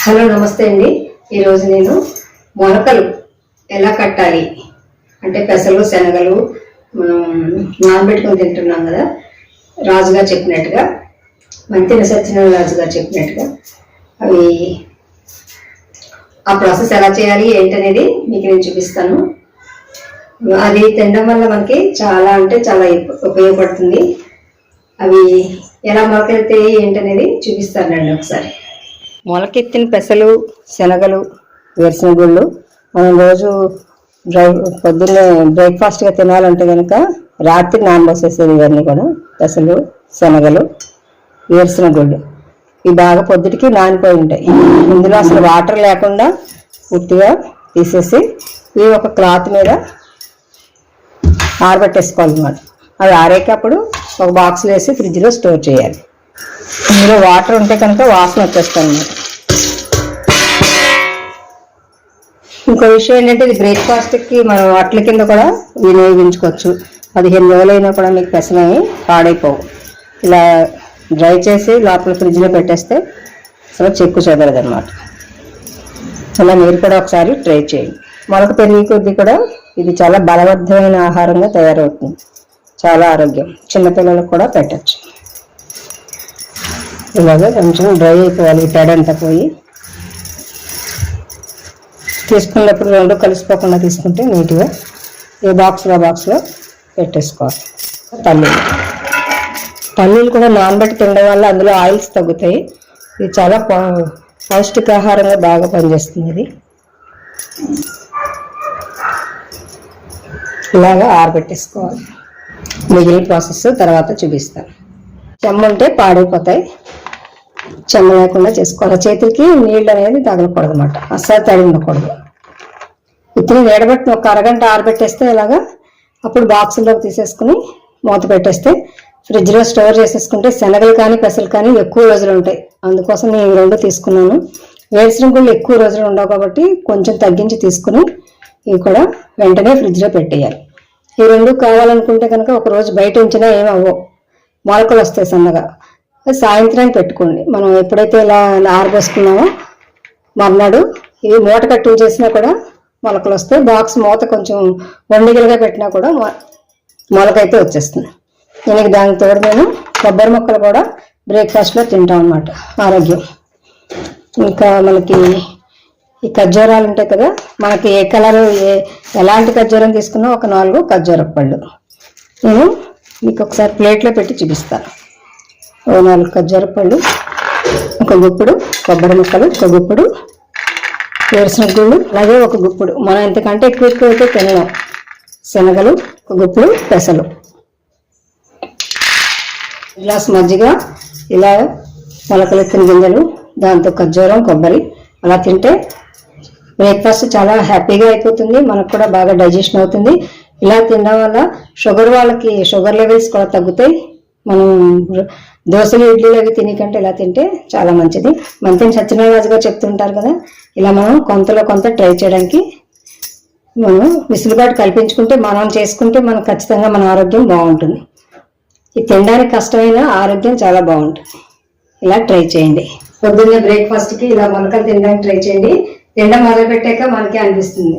Hello నమస్తే అండి. ఈరోజు నేను మొలకలు ఎలా కట్టాలి? అంటే పెసలు శనగలు మనం నానబెట్టుకొని తింటున్నాం కదా. రాజుగారు చెప్పినట్టుగా మంతిన సత్యనారాయణ రాజు గారు చెప్పినట్టుగా అవి ఆ ప్రాసెస్ ఎలా చేయాలి ఏంటనేది మీకు నేను చూపిస్తాను. అది తినడం వల్ల మనకి చాలా అంటే చాలా ఉపయోగపడుతుంది. అవి ఎలా మొలకెత్తాయి ఏంటనేది చూపిస్తానండి ఒకసారి. మొలకెత్తిన పెసలు శనగలు వేరుశనగుళ్ళు మనం రోజు డ్రై పొద్దున్నే బ్రేక్ఫాస్ట్గా తినాలంటే కనుక రాత్రి నానబోసేసేది ఇవన్నీ కూడా పెసలు శనగలు వేరుశనగుళ్ళు ఇవి బాగా పొద్దుటికి నానిపోయి ఉంటాయి. ఇందులో అసలు వాటర్ లేకుండా పూర్తిగా తీసేసి ఇవి ఒక క్లాత్ మీద ఆరబెట్టేసుకోవాలన్నమాట. అవి ఆరేకప్పుడు ఒక బాక్స్లో వేసి ఫ్రిడ్జ్లో స్టోర్ చేయాలి. ఇందులో వాటర్ ఉంటే కనుక వాసన వచ్చేస్తుంది. ఇంకో విషయం ఏంటంటే ఇది బ్రేక్ఫాస్ట్కి మనం అట్ల కింద కూడా వినియోగించుకోవచ్చు. పదిహేను రోజులైనా కూడా మీకు పెసలవి పాడైపోవు. ఇలా డ్రై చేసి లోపల ఫ్రిడ్జ్లో పెట్టేస్తే అసలు చెక్కు చెదరదు అనమాట అలా మీరు కూడా ఒకసారి ట్రై చేయండి. మొలక పెరిగి కొద్దీ కూడా ఇది చాలా బలవర్ధమైన ఆహారంగా తయారవుతుంది. చాలా ఆరోగ్యం. చిన్నపిల్లలకు కూడా పెట్టచ్చు. ఇలాగే కొంచెం డ్రై అయిపోవాలి ఈ తేడ అంతా పోయి. తీసుకున్నప్పుడు రెండు కలిసిపోకుండా తీసుకుంటే నీట్గా ఏ బాక్స్లో బాక్స్లో పెట్టేసుకోవాలి. పల్లీలు. పల్లీలు కూడా నానబెట్టి తినడం వల్ల అందులో ఆయిల్స్ తగ్గుతాయి. ఇది చాలా పౌష్టికాహారంగా బాగా పనిచేస్తుంది. ఇది ఇలాగా ఆరబెట్టేసుకోవాలి. మిగిలిన ప్రాసెస్ తర్వాత చూపిస్తాను. చెమ్మ ఉంటే పాడైపోతాయి. చెమ్మ లేకుండా చేసుకోవాలి. చేతికి నీళ్ళు అనేది తగలకూడదు అనమాట అస్సలు తడి ఉండకూడదు ఇతని వేడబెట్టిన ఒక అరగంట ఆరబెట్టేస్తే ఇలాగా అప్పుడు బాక్సుల్లోకి తీసేసుకుని మూత పెట్టేస్తే ఫ్రిడ్జ్లో స్టోర్ చేసేసుకుంటే శనగలు కానీ పెసలు కానీ ఎక్కువ రోజులు ఉంటాయి. అందుకోసం నేను ఈ రెండు తీసుకున్నాను. వేరుశనగలు ఎక్కువ రోజులు ఉండవు కాబట్టి కొంచెం తగ్గించి తీసుకుని ఇవి కూడా వెంటనే ఫ్రిడ్జ్లో పెట్టేయాలి. ఈ రెండు కావాలనుకుంటే కనుక ఒక రోజు బయట ఉంచినా ఏం అవ్వవు. మొలకలు వస్తాయి సన్నగా. సాయంత్రం పెట్టుకోండి. మనం ఎప్పుడైతే ఇలా ఆరబోసుకున్నామో మర్నాడు ఇవి మూట కట్టు చేసినా కూడా మొలకలు వస్తాయి. బాక్స్ మూత కొంచెం వండిగలుగా పెట్టినా కూడా మొలక మొలకైతే వచ్చేస్తుంది. దీనికి దానికి తోడు నేను కొబ్బరి ముక్కలు కూడా బ్రేక్ఫాస్ట్లో తింటాం అన్నమాట. ఆరోగ్యం. ఇంకా మనకి ఈ ఖర్జూరాలు ఉంటాయి కదా మనకి ఏ కలర్ ఏ ఎలాంటి ఖర్జూరం తీసుకున్నా ఒక నాలుగు ఖర్జూర పళ్ళు. నేను మీకు ఒకసారి ప్లేట్లో పెట్టి చూపిస్తాను ఓ నాలుగు ఖర్జూర పళ్ళు ఒక గుప్పుడు కొబ్బరి ముక్కలు ఒక గుప్పుడు వేరుసిన గుళ్ళు అలాగే ఒక గుప్పుడు. మనం ఇంతకంటే ఎక్కువ ఎక్కువ అయితే తినలేం. శనగలు ఒక గుప్పుడు పెసలు. గ్లాస్ మజ్జిగ ఇలా మొలకలెత్తిన గింజలు దాంతో ఖర్జూరం కొబ్బరి అలా తింటే బ్రేక్ఫాస్ట్ చాలా హ్యాపీగా అయిపోతుంది మనకు కూడా బాగా డైజెషన్ అవుతుంది. ఇలా తినడం వల్ల షుగర్ వాళ్ళకి షుగర్ లెవెల్స్ కూడా తగ్గుతాయి. మనం దోశలు ఇడ్లీలు అవి తినే కంటే ఇలా తింటే చాలా మంచిది. మంత్రి సత్యనారాజు గారు చెప్తుంటారు కదా ఇలా మనం కొంతలో కొంత ట్రై చేయడానికి మనం విసులుబాటు కల్పించుకుంటే మనం చేసుకుంటే మనం ఖచ్చితంగా మన ఆరోగ్యం బాగుంటుంది. ఇది తినడానికి కష్టమైన ఆరోగ్యం చాలా బాగుంటుంది. ఇలా ట్రై చేయండి. పొద్దున్నే బ్రేక్ఫాస్ట్కి ఇలా మొలకలు తినడానికి ట్రై చేయండి. ఎండ మొదలుపెట్టాక మనకే అనిపిస్తుంది.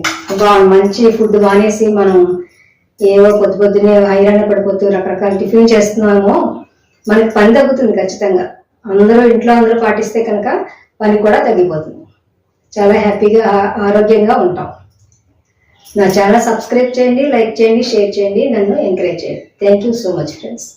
మంచి ఫుడ్ మానేసి మనం ఏవో పొద్దు పొద్దునే ఐరన్ పడిపోతూ రకరకాల టిఫిన్ చేస్తున్నామో మనకి పని తగ్గుతుంది ఖచ్చితంగా. అందరూ ఇంట్లో అందరూ పాటిస్తే కనుక పని కూడా తగ్గిపోతుంది. చాలా హ్యాపీగా ఆరోగ్యంగా ఉంటాం. నా ఛానల్ సబ్స్క్రైబ్ చేయండి లైక్ చేయండి షేర్ చేయండి నన్ను ఎంకరేజ్ చేయండి. Thank you so much friends